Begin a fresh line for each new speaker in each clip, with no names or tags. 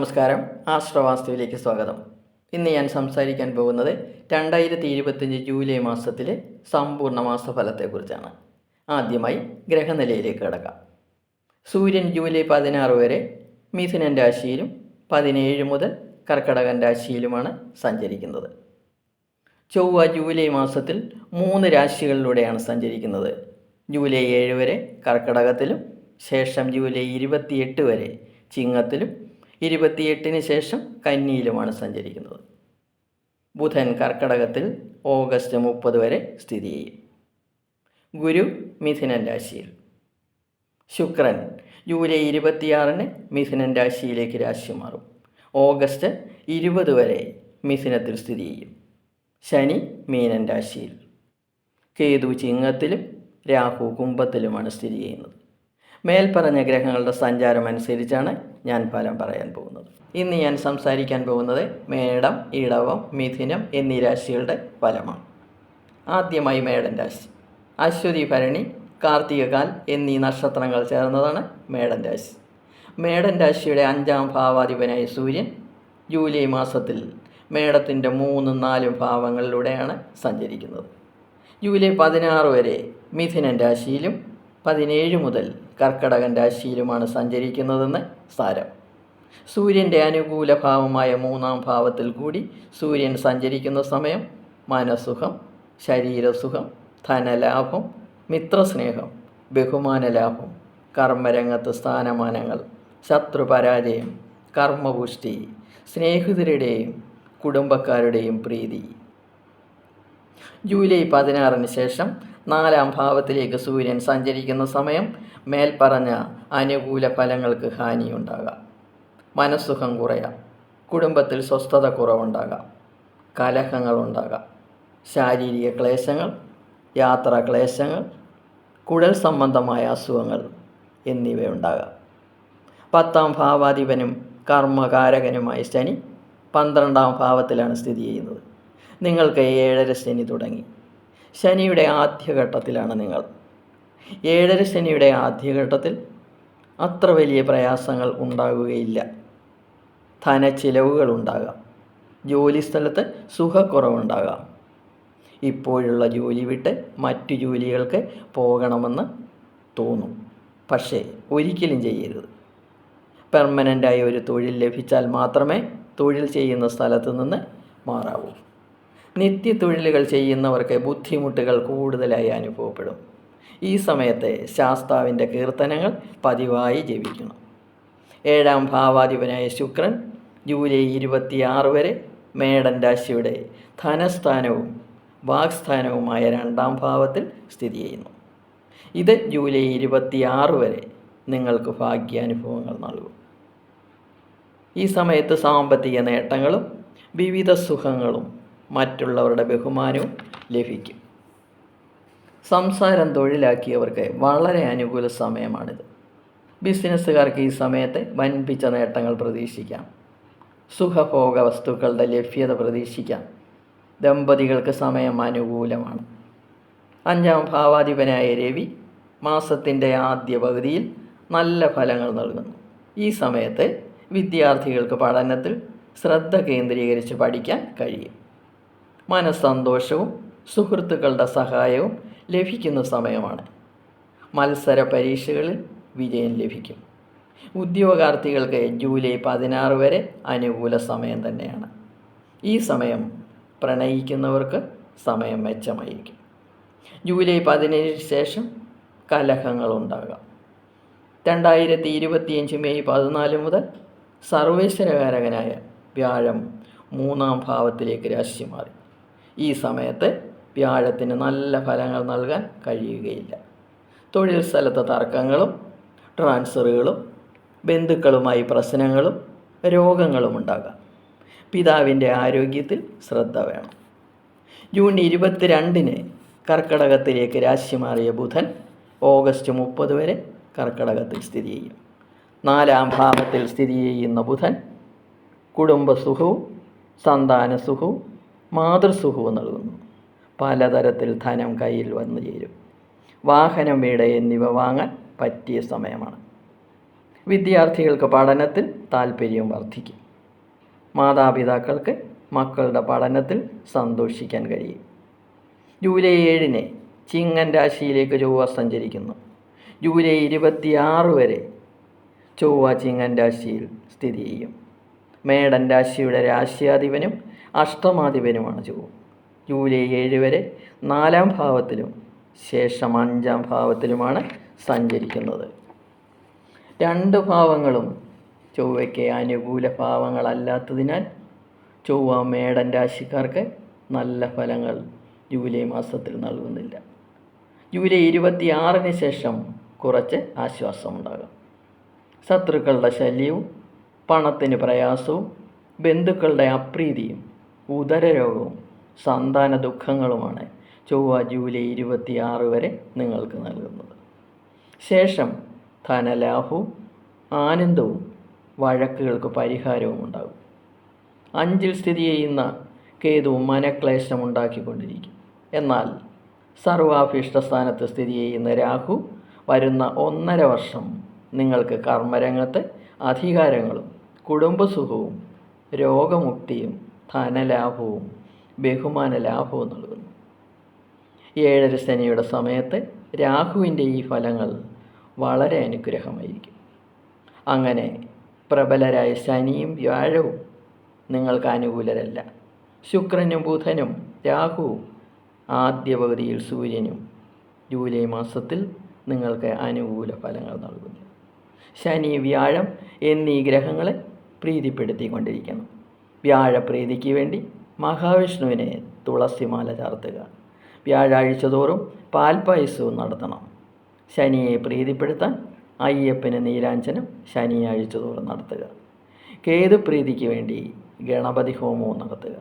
നമസ്കാരം. ആശ്രവാസ്തുവിലേക്ക് സ്വാഗതം. ഇന്ന് ഞാൻ സംസാരിക്കാൻ പോകുന്നത് രണ്ടായിരത്തി ഇരുപത്തഞ്ച് ജൂലൈ മാസത്തിലെ സമ്പൂർണ മാസഫലത്തെക്കുറിച്ചാണ്. ആദ്യമായി ഗ്രഹനിലയിലേക്ക് കിടക്കാം. സൂര്യൻ ജൂലൈ പതിനാറ് വരെ മിഥുനൻ രാശിയിലും പതിനേഴ് മുതൽ കർക്കടകൻ രാശിയിലുമാണ് സഞ്ചരിക്കുന്നത്. ചൊവ്വ ജൂലൈ മാസത്തിൽ മൂന്ന് രാശികളിലൂടെയാണ് സഞ്ചരിക്കുന്നത്. ജൂലൈ ഏഴ് വരെ കർക്കടകത്തിലും ശേഷം ജൂലൈ ഇരുപത്തിയെട്ട് വരെ ചിങ്ങത്തിലും ഇരുപത്തിയെട്ടിന് ശേഷം കന്നിയിലുമാണ് സഞ്ചരിക്കുന്നത്. ബുധൻ കർക്കടകത്തിൽ ഓഗസ്റ്റ് മുപ്പത് വരെ സ്ഥിതി ചെയ്യും. ഗുരു മിഥുനൻ രാശിയിൽ. ശുക്രൻ ജൂലൈ ഇരുപത്തിയാറിന് മിഥുനൻ രാശിയിലേക്ക് രാശി മാറും. ഓഗസ്റ്റ് ഇരുപത് വരെ മിഥുനത്തിൽ സ്ഥിതി ചെയ്യും. ശനി മീനൻ രാശിയിൽ. കേതു ചിങ്ങത്തിലും രാഹു കുംഭത്തിലുമാണ് സ്ഥിതി ചെയ്യുന്നത്. മേൽപ്പറഞ്ഞ ഗ്രഹങ്ങളുടെ സഞ്ചാരം അനുസരിച്ചാണ് ഞാൻ ഫലം പറയാൻ പോകുന്നത്. ഇന്ന് ഞാൻ സംസാരിക്കാൻ പോകുന്നത് മേടം ഇടവം മിഥുനം എന്നീ രാശികളുടെ ഫലമാണ്. ആദ്യമായി മേടൻ രാശി. അശ്വതി ഭരണി കാർത്തികകാൽ എന്നീ നക്ഷത്രങ്ങൾ ചേർന്നതാണ് മേടൻ രാശി. മേടൻ രാശിയുടെ അഞ്ചാം ഭാവാധിപനായ സൂര്യൻ ജൂലൈ മാസത്തിൽ മേടത്തിന്റെ മൂന്നും നാലും ഭാവങ്ങളിലൂടെയാണ് സഞ്ചരിക്കുന്നത്. ജൂലൈ പതിനാറ് വരെ മിഥുനൻ രാശിയിലും പതിനേഴ് മുതൽ കർക്കടകൻ രാശിയിലുമാണ് സഞ്ചരിക്കുന്നതെന്ന് സാരം. സൂര്യന്റെ അനുകൂല ഭാവമായ മൂന്നാം ഭാവത്തിൽ കൂടി സൂര്യൻ സഞ്ചരിക്കുന്ന സമയം മനസുഖം ശരീരസുഖം ധനലാഭം മിത്രസ്നേഹം ബഹുമാനലാഭം കർമ്മരംഗത്ത് സ്ഥാനമാനങ്ങൾ ശത്രുപരാജയം കർമ്മപുഷ്ടി സ്നേഹിതരുടെയും കുടുംബക്കാരുടെയും പ്രീതി. ജൂലൈ പതിനാറിന് ശേഷം നാലാം ഭാവത്തിലേക്ക് സൂര്യൻ സഞ്ചരിക്കുന്ന സമയം മേൽപ്പറഞ്ഞ അനുകൂല ഫലങ്ങൾക്ക് ഹാനിയുണ്ടാകാം. മനസ്സുഖം കുറയാം. കുടുംബത്തിൽ സ്വസ്ഥത കുറവുണ്ടാകാം. കലഹങ്ങളുണ്ടാകാം ശാരീരിക ക്ലേശങ്ങൾ യാത്രാ ക്ലേശങ്ങൾ കുഴൽ സംബന്ധമായ അസുഖങ്ങൾ എന്നിവയുണ്ടാകാം. പത്താം ഭാവാധിപനും കർമ്മകാരകനുമായ ശനി പന്ത്രണ്ടാം ഭാവത്തിലാണ് സ്ഥിതി ചെയ്യുന്നത്. നിങ്ങൾക്ക് ഏഴര ശനി തുടങ്ങി. ശനിയുടെ ആദ്യഘട്ടത്തിലാണ് നിങ്ങൾ. ഏഴര ശനിയുടെ ആദ്യഘട്ടത്തിൽ അത്ര വലിയ പ്രയാസങ്ങൾ ഉണ്ടാകുകയില്ല. ധനച്ചിലവുകൾ ഉണ്ടാകാം. ജോലിസ്ഥലത്ത് സുഖക്കുറവുണ്ടാകാം. ഇപ്പോഴുള്ള ജോലി വിട്ട് മറ്റു ജോലികൾക്ക് പോകണമെന്ന് തോന്നും. പക്ഷേ ഒരിക്കലും ചെയ്യരുത്. പെർമനന്റായി ഒരു തൊഴിൽ ലഭിച്ചാൽ മാത്രമേ തൊഴിൽ ചെയ്യുന്ന സ്ഥലത്ത് നിന്ന് മാറാവൂ. നിത്യ തൊഴിലുകൾ ചെയ്യുന്നവർക്ക് ബുദ്ധിമുട്ടുകൾ കൂടുതലായി അനുഭവപ്പെടും. ഈ സമയത്തെ ശാസ്താവിന്റെ കീർത്തനങ്ങൾ പതിവായി ജപിക്കണം. ഏഴാം ഭാവാധിപനായ ശുക്രൻ ജൂലൈ ഇരുപത്തിയാറ് വരെ മേടൻ രാശിയുടെ ധനസ്ഥാനവും വാക്സ്ഥാനവുമായ രണ്ടാം ഭാവത്തിൽ സ്ഥിതി ചെയ്യുന്നു. ഇത് ജൂലൈ ഇരുപത്തിയാറ് വരെ നിങ്ങൾക്ക് ഭാഗ്യാനുഭവങ്ങൾ നൽകും. ഈ സമയത്ത് സാമ്പത്തിക നേട്ടങ്ങളും വിവിധ സുഖങ്ങളും മറ്റുള്ളവരുടെ ബഹുമാനവും ലഭിക്കും. സംസാരം തൊഴിലാക്കിയവർക്ക് വളരെ അനുകൂല സമയമാണിത്. ബിസിനസ്സുകാർക്ക് ഈ സമയത്തെ വൻപിച്ച നേട്ടങ്ങൾ പ്രതീക്ഷിക്കാം. സുഖഭോഗ വസ്തുക്കളുടെ ലഭ്യത പ്രതീക്ഷിക്കാം. ദമ്പതികൾക്ക് സമയം അനുകൂലമാണ്. അഞ്ചാം ഭാവാധിപനായ രവി മാസത്തിന്റെ ആദ്യ പകുതിയിൽ നല്ല ഫലങ്ങൾ നൽകുന്നു. ഈ സമയത്ത് വിദ്യാർത്ഥികൾക്ക് പഠനത്തിൽ ശ്രദ്ധ കേന്ദ്രീകരിച്ച് പഠിക്കാൻ കഴിയും. മനസ്സന്തോഷവും സുഹൃത്തുക്കളുടെ സഹായവും ലഭിക്കുന്ന സമയമാണ്. മത്സര പരീക്ഷകളിൽ വിജയം ലഭിക്കും. ഉദ്യോഗാർത്ഥികൾക്ക് ജൂലൈ പതിനാറ് വരെ അനുകൂല സമയം തന്നെയാണ്. ഈ സമയം പ്രണയിക്കുന്നവർക്ക് സമയം മെച്ചമായിരിക്കും. ജൂലൈ പതിനേഴിന് ശേഷം കലഹങ്ങളുണ്ടാകാം രണ്ടായിരത്തി ഇരുപത്തിയഞ്ച് മെയ് പതിനാല് മുതൽ സർവേശ്വരകാരകനായ വ്യാഴം മൂന്നാം ഭാവത്തിലേക്ക് രാശി മാറി ഈ സമയത്ത് വ്യാഴത്തിന് നല്ല ഫലങ്ങൾ നൽകാൻ കഴിയുകയില്ല. തൊഴിൽ സ്ഥലത്തെ തർക്കങ്ങളും ട്രാൻസ്ഫറുകളും ബന്ധുക്കളുമായി പ്രശ്നങ്ങളും രോഗങ്ങളും ഉണ്ടാകാം. പിതാവിന്റെ ആരോഗ്യത്തിൽ ശ്രദ്ധ വേണം. ജൂൺ ഇരുപത്തിരണ്ടിന് കർക്കടകത്തിലേക്ക് രാശി മാറിയ ബുധൻ ഓഗസ്റ്റ് മുപ്പത് വരെ കർക്കടകത്തിൽ സ്ഥിതി ചെയ്യും. നാലാം ഭാവത്തിൽ സ്ഥിതി ചെയ്യുന്ന ബുധൻ കുടുംബസുഖവും സന്താനസുഖവും മാതൃസുഖവും നൽകുന്നു. പലതരത്തിൽ ധനം കയ്യിൽ വന്നു ചേരും. വാഹനം വീട് എന്നിവ വാങ്ങാൻ പറ്റിയ സമയമാണ്. വിദ്യാർത്ഥികൾക്ക് പഠനത്തിൽ താല്പര്യം വർദ്ധിക്കും. മാതാപിതാക്കൾക്ക് മക്കളുടെ പഠനത്തിൽ സന്തോഷിക്കാൻ കഴിയും. ജൂലൈ ഏഴിന് ചിങ്ങൻ രാശിയിലേക്ക് ചൊവ്വ സഞ്ചരിക്കുന്നു. ജൂലൈ ഇരുപത്തിയാറ് വരെ ചൊവ്വ ചിങ്ങൻ രാശിയിൽ സ്ഥിതി ചെയ്യും. മേടൻ രാശിയുടെ രാശിയാധിപനും അഷ്ടമാധിപനുമാണ് ചൊവ്വ ജൂലൈ ഏഴ് വരെ നാലാം ഭാവത്തിലും ശേഷം അഞ്ചാം ഭാവത്തിലുമാണ് സഞ്ചരിക്കുന്നത്. രണ്ട് ഭാവങ്ങളും ചൊവ്വയ്ക്ക് അനുകൂല ഭാവങ്ങളല്ലാത്തതിനാൽ ചൊവ്വ മേടൻ രാശിക്കാർക്ക് നല്ല ഫലങ്ങൾ ജൂലൈ മാസത്തിൽ നൽകുന്നില്ല. ജൂലൈ ഇരുപത്തിയാറിന് ശേഷം കുറച്ച് ആശ്വാസമുണ്ടാകും ശത്രുക്കളുടെ ശല്യവും പണത്തിന് പ്രയാസവും ബന്ധുക്കളുടെ അപ്രീതിയും ഉദരരോഗവും സന്താന ദുഃഖങ്ങളുമാണ് ചൊവ്വ ജൂലൈ ഇരുപത്തിയാറ് വരെ നിങ്ങൾക്ക് നൽകുന്നത്. ശേഷം ധനലാഭവും ആനന്ദവും വഴക്കുകൾക്ക് പരിഹാരവും ഉണ്ടാകും. അഞ്ചിൽ സ്ഥിതി ചെയ്യുന്ന കേതു മനക്ലേശം ഉണ്ടാക്കിക്കൊണ്ടിരിക്കും. എന്നാൽ സർവാഭീഷ്ട സ്ഥാനത്ത് സ്ഥിതി ചെയ്യുന്ന രാഹു വരുന്ന ഒന്നര വർഷം നിങ്ങൾക്ക് കർമ്മരംഗത്ത് അധികാരങ്ങളും കുടുംബസുഖവും രോഗമുക്തിയും ധനലാഭവും ബഹുമാന ലാഭവും നൽകുന്നു. ഏഴര ശനിയുടെ സമയത്ത് രാഹുവിന്റെ ഈ ഫലങ്ങൾ വളരെ അനുഗ്രഹമായിരിക്കും. അങ്ങനെ പ്രബലരായ ശനിയും വ്യാഴവും നിങ്ങൾക്ക് അനുകൂലരല്ല. ശുക്രനും ബുധനും രാഹുവും ആദ്യ പകുതിയിൽ സൂര്യനും ജൂലൈ മാസത്തിൽ നിങ്ങൾക്ക് അനുകൂല ഫലങ്ങൾ നൽകുന്നു. ശനി വ്യാഴം എന്നീ ഗ്രഹങ്ങളെ പ്രീതിപ്പെടുത്തിക്കൊണ്ടിരിക്കണം വ്യാഴപ്രീതിക്ക് വേണ്ടി മഹാവിഷ്ണുവിനെ തുളസിമാല ചാർത്തുക. വ്യാഴാഴ്ച തോറും പാൽപ്പായസവും നടത്തണം. ശനിയെ പ്രീതിപ്പെടുത്താൻ അയ്യപ്പന് നീരാഞ്ജനം ശനിയാഴ്ച തോറും നടത്തുക. കേതുപ്രീതിക്ക് വേണ്ടി ഗണപതി ഹോമവും നടത്തുക.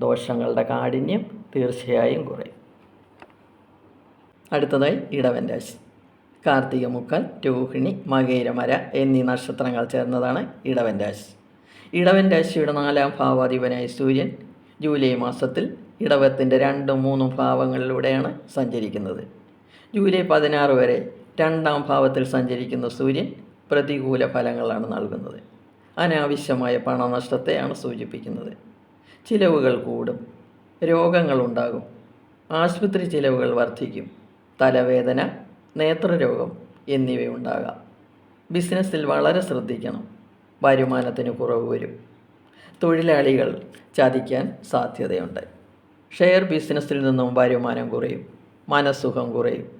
ദോഷങ്ങളുടെ കാഠിന്യം തീർച്ചയായും കുറയും. അടുത്തതായി ഇടവൻ രാശി. കാർത്തിക മുക്കാൽ രോഹിണി മകേരമര എന്നീ നക്ഷത്രങ്ങൾ ചേർന്നതാണ് ഇടവൻ രാശി. ഇടവൻ രാശിയുടെ നാലാം ഭാവാധിപനായ സൂര്യൻ ജൂലൈ മാസത്തിൽ ഇടവത്തിന്റെ രണ്ടും മൂന്നും ഭാവങ്ങളിലൂടെയാണ് സഞ്ചരിക്കുന്നത്. ജൂലൈ പതിനാറ് വരെ രണ്ടാം ഭാവത്തിൽ സഞ്ചരിക്കുന്ന സൂര്യൻ പ്രതികൂല ഫലങ്ങളാണ് നൽകുന്നത്. അനാവശ്യമായ പണനഷ്ടത്തെയാണ് സൂചിപ്പിക്കുന്നത്. ചിലവുകൾ കൂടും രോഗങ്ങളുണ്ടാകും ആശുപത്രി ചിലവുകൾ വർദ്ധിക്കും തലവേദന നേത്രരോഗം എന്നിവയുണ്ടാകാം. ബിസിനസ്സിൽ വളരെ ശ്രദ്ധിക്കണം. വരുമാനത്തിന് കുറവ് വരും. തൊഴിലാളികൾ ചതിക്കാൻ സാധ്യതയുണ്ട്. ഷെയർ ബിസിനസ്സിൽ നിന്നും വരുമാനം കുറയും മനസ്സുഖം കുറയും.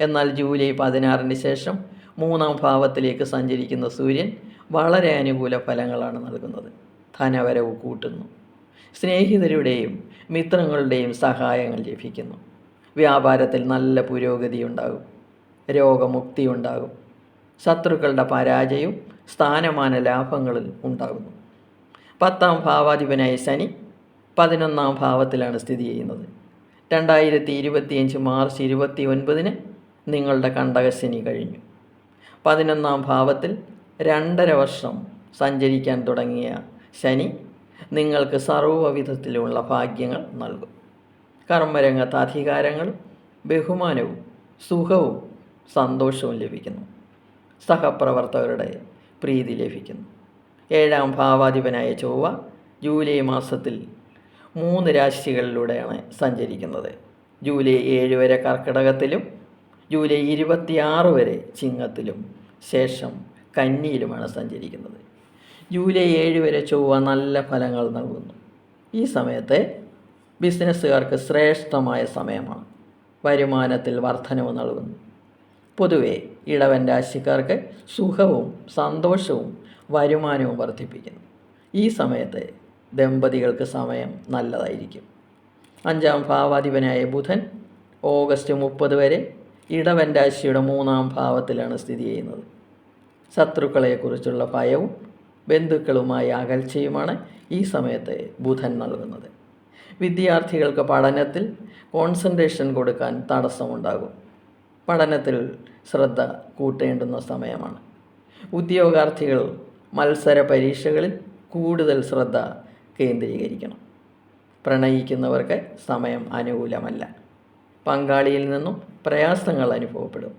എന്നാൽ ജൂലൈ പതിനാറിന് ശേഷം മൂന്നാം ഭാവത്തിലേക്ക് സഞ്ചരിക്കുന്ന സൂര്യൻ വളരെ അനുകൂല ഫലങ്ങളാണ് നൽകുന്നത്. ധനവരവ് കൂട്ടുന്നു. സ്നേഹിതരുടെയും മിത്രങ്ങളുടെയും സഹായങ്ങൾ ലഭിക്കുന്നു. വ്യാപാരത്തിൽ നല്ല പുരോഗതി ഉണ്ടാകും രോഗമുക്തി ഉണ്ടാകും ശത്രുക്കളുടെ പരാജയവും സ്ഥാനമാന ലാഭങ്ങളിൽ ഉണ്ടാകുന്നു. പത്താം ഭാവാധിപനായ ശനി പതിനൊന്നാം ഭാവത്തിലാണ് സ്ഥിതി ചെയ്യുന്നത്. രണ്ടായിരത്തി ഇരുപത്തിയഞ്ച് മാർച്ച് ഇരുപത്തി ഒൻപതിന് നിങ്ങളുടെ കണ്ടകശനി കഴിഞ്ഞു. പതിനൊന്നാം ഭാവത്തിൽ രണ്ടര വർഷം സഞ്ചരിക്കാൻ തുടങ്ങിയ ശനി നിങ്ങൾക്ക് സർവവിധത്തിലുള്ള ഭാഗ്യങ്ങൾ നൽകും. കർമ്മരംഗത്ത് അധികാരങ്ങളും ബഹുമാനവും സുഖവും സന്തോഷവും ലഭിക്കുന്നു. സഹപ്രവർത്തകരുടെ പ്രീതി ലഭിക്കുന്നു. ഏഴാം ഭാവാധിപനായ ചൊവ്വ ജൂലൈ മാസത്തിൽ മൂന്ന് രാശികളിലൂടെയാണ് സഞ്ചരിക്കുന്നത്. ജൂലൈ ഏഴ് വരെ കർക്കിടകത്തിലും ജൂലൈ ഇരുപത്തിയാറ് വരെ ചിങ്ങത്തിലും ശേഷം കന്നിയിലുമാണ് സഞ്ചരിക്കുന്നത്. ജൂലൈ ഏഴ് വരെ ചൊവ്വ നല്ല ഫലങ്ങൾ നൽകുന്നു. ഈ സമയത്തെ ബിസിനസ്സുകാർക്ക് ശ്രേഷ്ഠമായ സമയമാണ്. വരുമാനത്തിൽ വർധനവ് നൽകുന്നു. പൊതുവെ ഇടവൻ രാശിക്കാർക്ക് സുഖവും സന്തോഷവും വരുമാനവും വർദ്ധിപ്പിക്കുന്നു. ഈ സമയത്ത് ദമ്പതികൾക്ക് സമയം നല്ലതായിരിക്കും. അഞ്ചാം ഭാവാധിപനായ ബുധൻ ഓഗസ്റ്റ് മുപ്പത് വരെ ഇടവൻ രാശിയുടെ മൂന്നാം ഭാവത്തിലാണ് സ്ഥിതി ചെയ്യുന്നത്. ശത്രുക്കളെക്കുറിച്ചുള്ള ഭയവും ബന്ധുക്കളുമായി അകൽച്ചയുമാണ് ഈ സമയത്ത് ബുധൻ നൽകുന്നത്. വിദ്യാർത്ഥികൾക്ക് പഠനത്തിൽ കോൺസെൻട്രേഷൻ കൊടുക്കാൻ തടസ്സമുണ്ടാകും. പഠനത്തിൽ ശ്രദ്ധ കൂട്ടേണ്ടുന്ന സമയമാണ്. ഉദ്യോഗാർത്ഥികൾ മത്സര പരീക്ഷകളിൽ കൂടുതൽ ശ്രദ്ധ കേന്ദ്രീകരിക്കണം. പ്രണയിക്കുന്നവർക്ക് സമയം അനുകൂലമല്ല. പങ്കാളിയിൽ നിന്നും പ്രയാസങ്ങൾ അനുഭവപ്പെടും.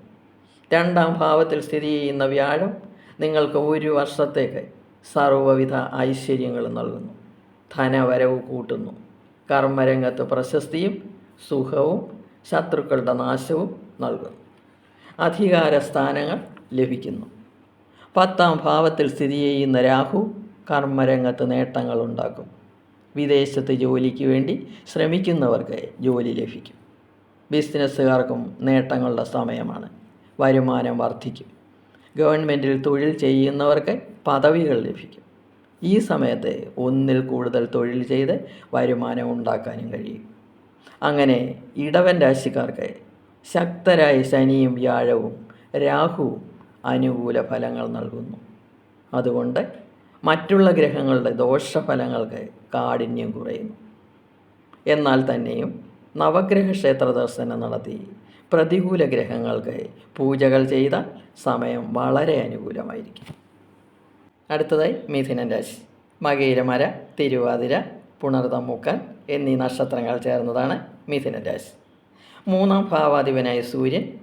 രണ്ടാം ഭാവത്തിൽ സ്ഥിതി ചെയ്യുന്ന വ്യാഴം നിങ്ങൾക്ക് ഒരു വർഷത്തേക്ക് സർവവിധ ഐശ്വര്യങ്ങളും നൽകുന്നു. ധനവരവ് കൂട്ടുന്നു. കർമ്മരംഗത്ത് പ്രശസ്തിയും സുഖവും ശത്രുക്കളുടെ നാശവും നൽകുന്നു. അധികാര സ്ഥാനങ്ങൾ ലഭിക്കുന്നു. പത്താം ഭാവത്തിൽ സ്ഥിതി ചെയ്യുന്ന രാഹു കർമ്മരംഗത്ത് നേട്ടങ്ങൾ ഉണ്ടാക്കും വിദേശത്ത് ജോലിക്ക് വേണ്ടി ശ്രമിക്കുന്നവർക്ക് ജോലി ലഭിക്കും. ബിസിനസ്സുകാർക്കും നേട്ടങ്ങളുടെ സമയമാണ്. വരുമാനം വർദ്ധിക്കും. ഗവൺമെന്റിൽ തൊഴിൽ ചെയ്യുന്നവർക്ക് പദവികൾ ലഭിക്കും. ഈ സമയത്ത് ഒന്നിൽ കൂടുതൽ തൊഴിൽ ചെയ്ത് വരുമാനം ഉണ്ടാക്കാനും കഴിയും. അങ്ങനെ ഇടവൻ രാശിക്കാർക്ക് ശക്തരായ ശനിയും വ്യാഴവും രാഹുവും അനുകൂല ഫലങ്ങൾ നൽകുന്നു. അതുകൊണ്ട് മറ്റുള്ള ഗ്രഹങ്ങളുടെ ദോഷഫലങ്ങൾക്ക് കാഠിന്യം കുറയുന്നു. എന്നാൽ തന്നെയും നവഗ്രഹ ക്ഷേത്ര ദർശനം നടത്തി പ്രതികൂല ഗ്രഹങ്ങൾക്ക് പൂജകൾ ചെയ്ത സമയം വളരെ അനുകൂലമായിരിക്കും. അടുത്തതായി മിഥുനൻ രാശി. മകയിരമര തിരുവാതിര പുണർതമുക്കൻ എന്നീ നക്ഷത്രങ്ങൾ ചേർന്നതാണ് മിഥുനൻ രാശി. മൂന്നാം ഭാവാധിപനായ സൂര്യൻ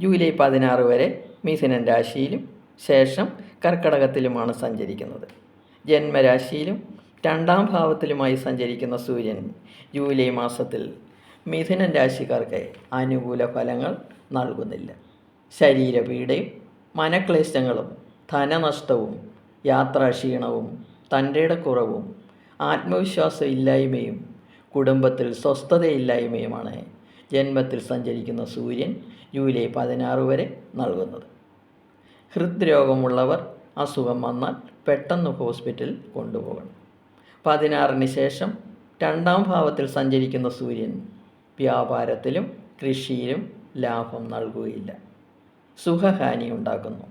ജൂലൈ പതിനാറ് വരെ മിഥുനൻ രാശിയിലും ശേഷം കർക്കടകത്തിലുമാണ് സഞ്ചരിക്കുന്നത്. ജന്മരാശിയിലും രണ്ടാം ഭാവത്തിലുമായി സഞ്ചരിക്കുന്ന സൂര്യൻ ജൂലൈ മാസത്തിൽ മിഥുനൻ രാശിക്കാർക്ക് അനുകൂല ഫലങ്ങൾ നൽകുന്നില്ല. ശരീരപീഡയും മനക്ലേശങ്ങളും ധനനഷ്ടവും യാത്രാക്ഷീണവും തന്റെ കുറവും ആത്മവിശ്വാസം ഇല്ലായ്മയും കുടുംബത്തിൽ സ്വസ്ഥതയില്ലായ്മയുമാണ് ജന്മത്തിൽ സഞ്ചരിക്കുന്ന സൂര്യൻ ജൂലൈ പതിനാറ് വരെ നൽകുന്നത്. ഹൃദ്രോഗമുള്ളവർ അസുഖം വന്നാൽ പെട്ടെന്ന് ഹോസ്പിറ്റലിൽ കൊണ്ടുപോകണം. പതിനാറിന് ശേഷം രണ്ടാം ഭാവത്തിൽ സഞ്ചരിക്കുന്ന സൂര്യൻ വ്യാപാരത്തിലും കൃഷിയിലും ലാഭം നൽകുകയില്ല. സുഖഹാനി ഉണ്ടാക്കുന്നു.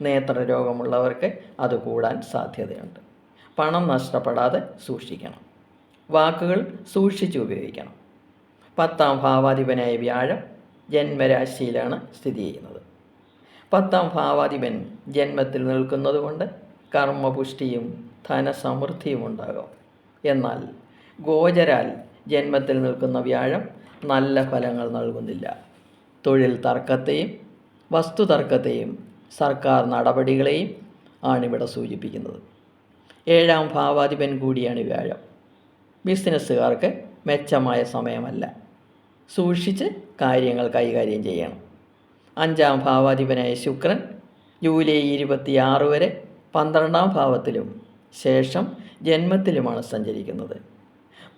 നേത്രരോഗമുള്ളവർക്ക് അത് കൂടാൻ സാധ്യതയുണ്ട്. പണം നഷ്ടപ്പെടാതെ സൂക്ഷിക്കണം. വാക്കുകൾ സൂക്ഷിച്ച് ഉപയോഗിക്കണം. പത്താം ഭാവാധിപനായ വ്യാഴം ജന്മരാശിയിലാണ് സ്ഥിതി ചെയ്യുന്നത്. പത്താം ഭാവാധിപൻ ജന്മത്തിൽ നിൽക്കുന്നതുകൊണ്ട് കർമ്മപുഷ്ടിയും ധനസമൃദ്ധിയും ഉണ്ടാകും. എന്നാൽ ഗോചരാൽ ജന്മത്തിൽ നിൽക്കുന്ന വ്യാഴം നല്ല ഫലങ്ങൾ നൽകുന്നില്ല. തൊഴിൽ തർക്കത്തെയും വസ്തുതർക്കത്തെയും സർക്കാർ നടപടികളെയും ആണിവിടെ സൂചിപ്പിക്കുന്നത്. ഏഴാം ഭാവാധിപൻ കൂടിയാണ് വ്യാഴം. ബിസിനസ്സുകാർക്ക് മെച്ചമായ സമയമല്ല. സൂക്ഷിച്ച് കാര്യങ്ങൾ കൈകാര്യം ചെയ്യണം. അഞ്ചാം ഭാവാധിപനായ ശുക്രൻ ജൂലൈ ഇരുപത്തിയാറ് വരെ പന്ത്രണ്ടാം ഭാവത്തിലും ശേഷം ജന്മത്തിലുമാണ് സഞ്ചരിക്കുന്നത്.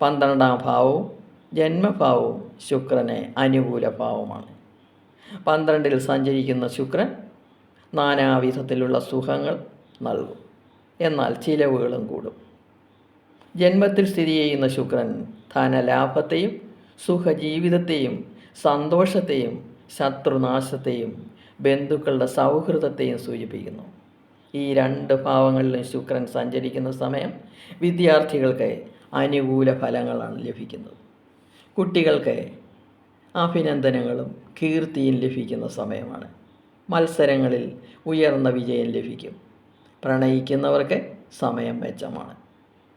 പന്ത്രണ്ടാം ഭാവവും ജന്മഭാവവും ശുക്രനെ അനുകൂല ഭാവമാണ്. പന്ത്രണ്ടിൽ സഞ്ചരിക്കുന്ന ശുക്രൻ നാനാവിധത്തിലുള്ള സുഖങ്ങൾ നൽകും. എന്നാൽ ചിലവുകളും കൂടും. ജന്മത്തിൽ സ്ഥിതി ചെയ്യുന്ന ശുക്രൻ ധനലാഭത്തെയും സുഖജീവിതത്തെയും സന്തോഷത്തെയും ശത്രുനാശത്തെയും ബന്ധുക്കളുടെ സൗഹൃദത്തെയും സൂചിപ്പിക്കുന്നു. ഈ രണ്ട് ഭാവങ്ങളിലും ശുക്രൻ സഞ്ചരിക്കുന്ന സമയം വിദ്യാർത്ഥികൾക്ക് അനുകൂല ഫലങ്ങളാണ് ലഭിക്കുന്നത്. കുട്ടികൾക്ക് അഭിനന്ദനങ്ങളും കീർത്തിയും ലഭിക്കുന്ന സമയമാണ്. മത്സരങ്ങളിൽ ഉയർന്ന വിജയം ലഭിക്കും. പ്രണയിക്കുന്നവർക്ക് സമയം മെച്ചമാണ്.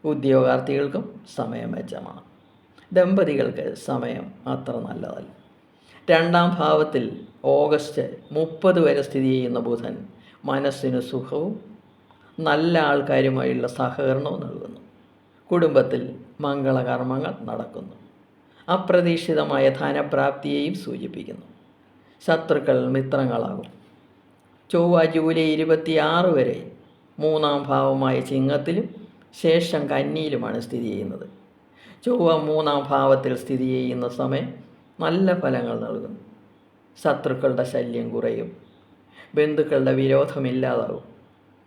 ഉദ്യോഗാർത്ഥികൾക്കും സമയം മെച്ചമാണ്. ദമ്പതികൾക്ക് സമയം അത്ര നല്ലതല്ല. രണ്ടാം ഭാവത്തിൽ ഓഗസ്റ്റ് മുപ്പത് വരെ സ്ഥിതി ചെയ്യുന്ന ബുധൻ മനസ്സിന് സുഖവും നല്ല ആൾക്കാരുമായുള്ള സഹകരണവും നൽകുന്നു. കുടുംബത്തിൽ മംഗളകർമ്മങ്ങൾ നടക്കുന്നു. അപ്രതീക്ഷിതമായ ധനപ്രാപ്തിയെയും സൂചിപ്പിക്കുന്നു. ശത്രുക്കൾ മിത്രങ്ങളാകും. ചൊവ്വ ജൂലൈ ഇരുപത്തിയാറ് വരെ മൂന്നാം ഭാവമായ ചിങ്ങത്തിലും ശേഷം കന്നിയിലുമാണ് സ്ഥിതി ചെയ്യുന്നത്. ചൊവ്വ മൂന്നാം ഭാവത്തിൽ സ്ഥിതി ചെയ്യുന്ന സമയം നല്ല ഫലങ്ങൾ നൽകുന്നു. ശത്രുക്കളുടെ ശല്യം കുറയും. ബന്ധുക്കളുടെ വിരോധമില്ലാതാവും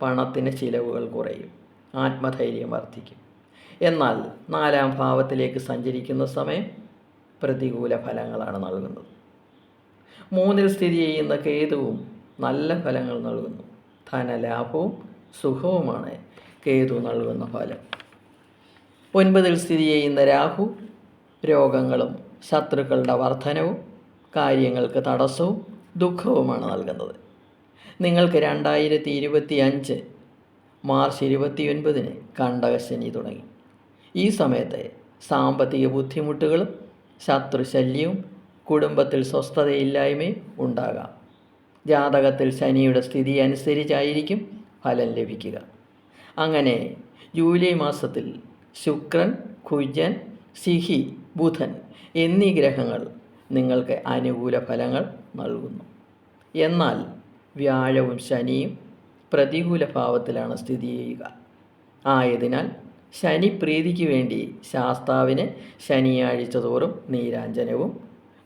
പണത്തിന് ചിലവുകൾ കുറയും. ആത്മധൈര്യം വർദ്ധിക്കും. എന്നാൽ നാലാം ഭാവത്തിലേക്ക് സഞ്ചരിക്കുന്ന സമയം പ്രതികൂല ഫലങ്ങളാണ് നൽകുന്നത്. മൂന്നിൽ സ്ഥിതി ചെയ്യുന്ന കേതുവും നല്ല ഫലങ്ങൾ നൽകുന്നു. ധനലാഭവും സുഖവുമാണ് കേതു നൽകുന്ന ഫലം. ഒൻപതിൽ സ്ഥിതി ചെയ്യുന്ന രാഹു രോഗങ്ങളും ശത്രുക്കളുടെ വർധനവും കാര്യങ്ങൾക്ക് തടസ്സവും ദുഃഖവുമാണ് നൽകുന്നത്. നിങ്ങൾക്ക് രണ്ടായിരത്തി ഇരുപത്തി അഞ്ച് മാർച്ച് ഇരുപത്തിയൊൻപതിന് കണ്ടകശനി തുടങ്ങി. ഈ സമയത്തെ സാമ്പത്തിക ബുദ്ധിമുട്ടുകളും ശത്രുശല്യവും കുടുംബത്തിൽ സ്വസ്ഥതയില്ലായ്മയും ഉണ്ടാകാം. ജാതകത്തിൽ ശനിയുടെ സ്ഥിതി അനുസരിച്ചായിരിക്കും ഫലം ലഭിക്കുക. അങ്ങനെ ജൂലൈ മാസത്തിൽ ശുക്രൻ കുജൻ സിഹി ബുധൻ എന്നീ ഗ്രഹങ്ങൾ നിങ്ങൾക്ക് അനുകൂല ഫലങ്ങൾ നൽകുന്നു. എന്നാൽ വ്യാഴവും ശനിയും പ്രതികൂല ഭാവത്തിലാണ് സ്ഥിതി ചെയ്യുക. ആയതിനാൽ ശനി പ്രീതിക്ക് വേണ്ടി ശാസ്താവിന് ശനിയാഴ്ച തോറും നീരാഞ്ജനവും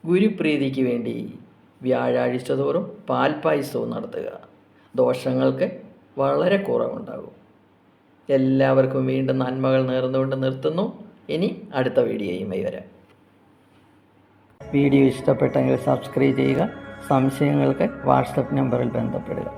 ഗുരുപ്രീതിക്ക് വേണ്ടി വ്യാഴാഴ്ച തോറും പാൽപ്പായസവും നടത്തുക. ദോഷങ്ങൾക്ക് വളരെ കുറവുണ്ടാകും. എല്ലാവർക്കും വീണ്ടും നന്മകൾ നേർന്നുകൊണ്ട് നിർത്തുന്നു. ഇനി അടുത്ത വീഡിയോയുമായി വരാം. വീഡിയോ ഇഷ്ടപ്പെട്ടെങ്കിൽ സബ്സ്ക്രൈബ് ചെയ്യുക. സംശയങ്ങൾക്ക് വാട്സപ്പ് നമ്പറിൽ ബന്ധപ്പെടുക.